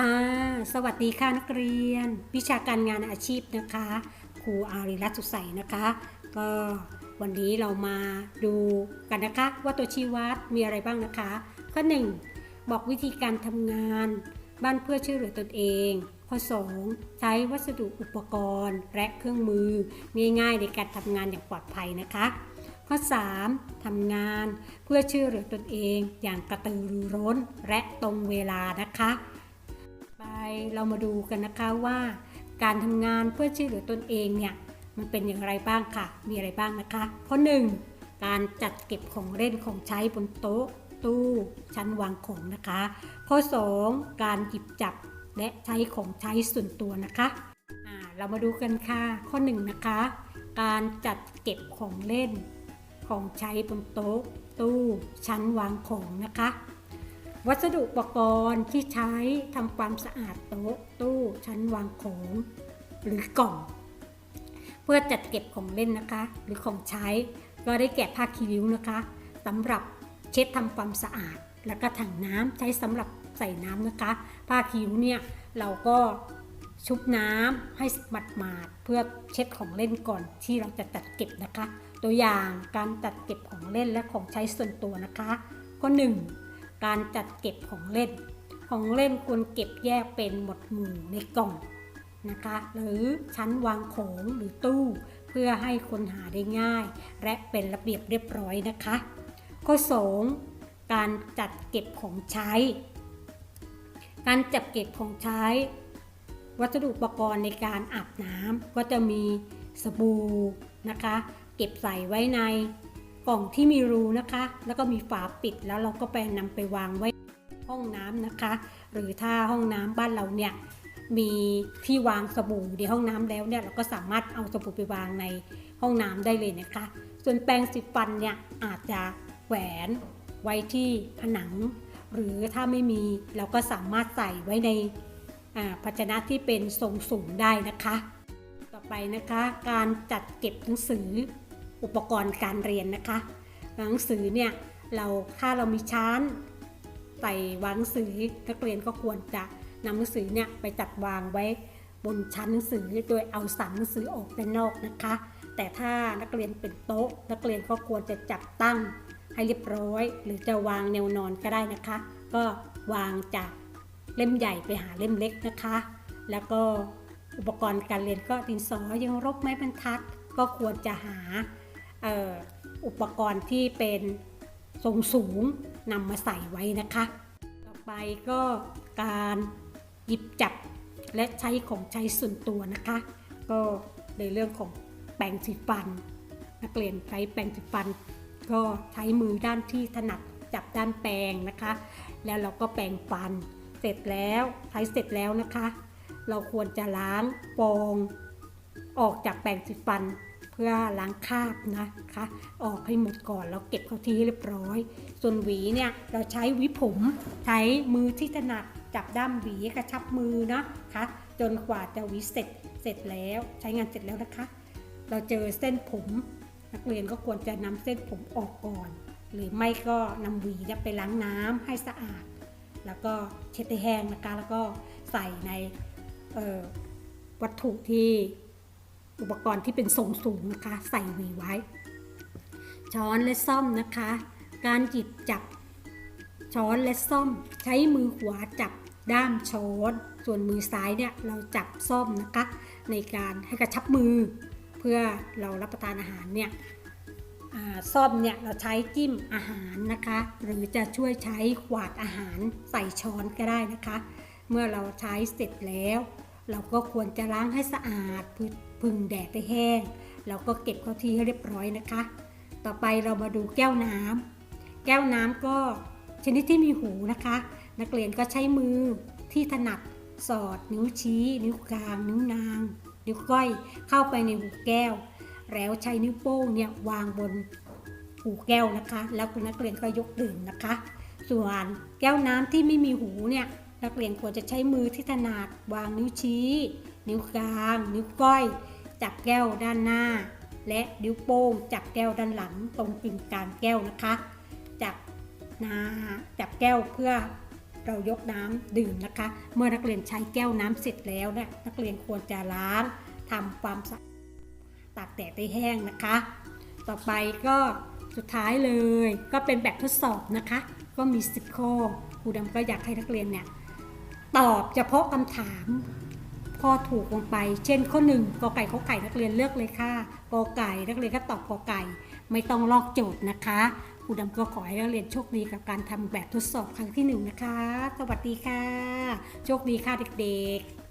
ค่ะสวัสดีค่ะนักเรียน วิชาการงานอาชีพนะคะครูอารีรัตน์สุใสนะคะ ก็วันนี้เรามาดูกันนะคะว่าตัวชี้วัดมีอะไรบ้างนะคะข้อ1บอกวิธีการทำงาน บ้านเพื่อช่วยเหลือตนเอง ข้อ 2 ใช้วัสดุอุปกรณ์ และเครื่องมือง่ายๆในการทำงานอย่างปลอดภัยนะคะ ข้อ 3. ทำงานเพื่อช่วยเหลือตนเอง อย่างกระตือรือร้นและตรงเวลานะคะ เรามาดูกันนะคะว่า การทำงานเพื่อช่วยเหลือตนเองเนี่ยมันเป็นอย่างไรบ้างค่ะ มีอะไรบ้างนะคะข้อ1การจัดเก็บของเล่นของใช้บนโต๊ะ ตู้ชั้นวางของนะคะ ข้อ 2 การหยิบจับและใช้ของใช้ส่วนตัวนะคะเรามาดูกันค่ะ ข้อ 1 นะคะ การจัดเก็บของเล่น ของใช้บนโต๊ะ ตู้ชั้นวางของนะคะ วัสดุอุปกรณ์ที่ใช้ทำความสะอาดโต๊ะตู้ชั้นวางของหรือกล่อง เพื่อจัดเก็บของเล่นนะคะ หรือของใช้ ก็ได้แก่ผ้าคีริ้วนะคะสำหรับเช็ดทำความสะอาด แล้วก็ถังน้ำใช้สำหรับใส่น้ำนะคะ ผ้าคีริ้วเนี่ยเราก็ชุบน้ำให้หมาดมาดๆเพื่อเช็ดของเล่นก่อนที่เราจะจัดเก็บนะคะ ตัวอย่างการจัดเก็บของเล่นและของใช้ส่วนตัวนะคะ ข้อหนึ่ง การจัดเก็บของเล่น ของเล่นควรเก็บแยกเป็นหมวดหมู่ในกล่องนะคะ หรือชั้นวางของหรือตู้ เพื่อให้คนหาได้ง่าย และเป็นระเบียบเรียบร้อยนะคะ ข้อ 2 การจัดเก็บของใช้ การจัดเก็บของใช้ วัสดุอุปกรณ์ในการอาบน้ำก็จะมีสบู่นะคะ เก็บใส่ไว้ใน กล่องที่มีรูนะคะ แล้วก็มีฝาปิดแล้วเราก็ไปนำไปวางไว้ห้องน้ำนะคะ หรือถ้าห้องน้ำบ้านเราเนี่ยมีที่วางสบู่ในห้องน้ำแล้วเนี่ยเราก็สามารถเอาสบู่ไปวางในห้องน้ำได้เลยนะคะ ส่วนแปรงสีฟันเนี่ยอาจจะแขวนไว้ที่ผนัง หรือถ้าไม่มีเราก็สามารถใส่ไว้ในอ่าภาชนะที่เป็นทรงสูงได้นะคะ ต่อไปนะคะการจัดเก็บหนังสือ อุปกรณ์การเรียนนะคะ หนังสือเนี่ยเราถ้าเรามีชั้นใส่วางหนังสือนักเรียนก็ควรจะนำหนังสือเนี่ยไปจัดวางไว้บนชั้นหนังสือโดยเอาสันหนังสือออกด้านนอกนะคะ แต่ถ้านักเรียนเป็นโต๊ะ นักเรียนก็ควรจะจัดตั้งให้เรียบร้อย หรือจะวางแนวนอนก็ได้นะคะ ก็วางจากเล่มใหญ่ไปหาเล่มเล็กนะคะ แล้วก็อุปกรณ์การเรียนก็ดินสอยังรบไม้บรรทัด ก็ควรจะหา อุปกรณ์ที่เป็นทรงสูงนำมาใส่ไว้นะคะ ต่อไปก็การหยิบจับและใช้ของใช้ส่วนตัวนะคะ ก็ในเรื่องของแปรงสีฟัน นักเรียนใช้แปรงสีฟัน ก็ใช้มือด้านที่ถนัดจับด้านแปรงนะคะ แล้วเราก็แปรงฟัน เสร็จแล้วใช้เสร็จแล้วนะคะ เราควรจะล้างฟองออกจากแปรงสีฟัน เพื่อล้างคราบนะคะ ออกให้หมดก่อนแล้วเก็บเข้าที่เรียบร้อย ส่วนหวีเนี่ยเราใช้หวีผม ใช้มือที่ถนัดจับด้ามหวีกระชับมือนะคะจนกว่าจะหวีเสร็จเสร็จแล้วใช้งานเสร็จแล้วนะคะ เราเจอเส้นผม นักเรียนก็ควรจะนำเส้นผมออกก่อน หรือไม่ก็นำหวีไปล้างน้ำให้สะอาด แล้วก็เช็ดให้แห้งนะคะแล้วก็ใส่ในวัตถุที่ อุปกรณ์ที่เป็นทรงสูงนะคะ ใส่หวีไว้ ช้อนและซ่อมนะคะ การหยิบจับ ช้อนและซ่อม ใช้มือขวาจับด้ามช้อนส่วนมือซ้ายเนี่ยเราจับซ่อมนะคะ ในการให้กระชับมือ เพื่อเรารับประทานอาหารเนี่ยซ่อมเนี่ยเราใช้จิ้มอาหารนะคะ หรือจะช่วยใช้ขวาดอาหารใส่ช้อนก็ได้นะคะ เมื่อเราใช้เสร็จแล้ว เราก็ควรจะล้างให้สะอาดพึ พึ่งแดดให้แห้งเราก็เก็บเข้าที่ให้เรียบร้อยนะคะ ต่อไปเรามาดูแก้วน้ำแก้วน้ำก็ชนิดที่มีหูนะคะ นักเรียนก็ใช้มือที่ถนัดสอดนิ้วชี้ นิ้วกลาง นิ้วนาง นิ้วก้อยเข้าไปในหูแก้ว แล้วใช้นิ้วโป้งเนี่ยวางบนหูแก้วนะคะ แล้วคุณนักเรียนก็ยกดื่มนะคะ ส่วนแก้วน้ำที่ไม่มีหูเนี่ยนักเรียนควรจะใช้มือที่ถนัดวางนิ้วชี้ นิ้วกลาง นิ้วก้อย จับแก้วด้านหน้า และนิ้วโป้งจับแก้วด้านหลังตรงกึ่งกลางแก้วนะคะ จับนาจับแก้วเพื่อเรายกน้ำดื่มนะคะ เมื่อนักเรียนใช้แก้วน้ำเสร็จแล้วเนี่ยนักเรียนควรจะล้างทำความสะอาดตากแดดให้แห้งนะคะ ต่อไปก็สุดท้ายเลยก็เป็นแบบทดสอบนะคะ ก็มี 10 ข้อครูดำก็อยากให้นักเรียนเนี่ยตอบเฉพาะคำถาม ข้อถูกลงไป เช่นข้อหนึ่งกอไก่ข้อไก่นักเรียนเลือกเลยค่ะกอไก่นักเรียนก็ตอบกอไก่ ไม่ต้องลอกโจทย์นะคะครูดำก็ขอให้นักเรียนโชคดีกับการทำแบบทดสอบครั้งที่หนึ่งนะคะ สวัสดีค่ะ โชคดีค่ะเด็กๆ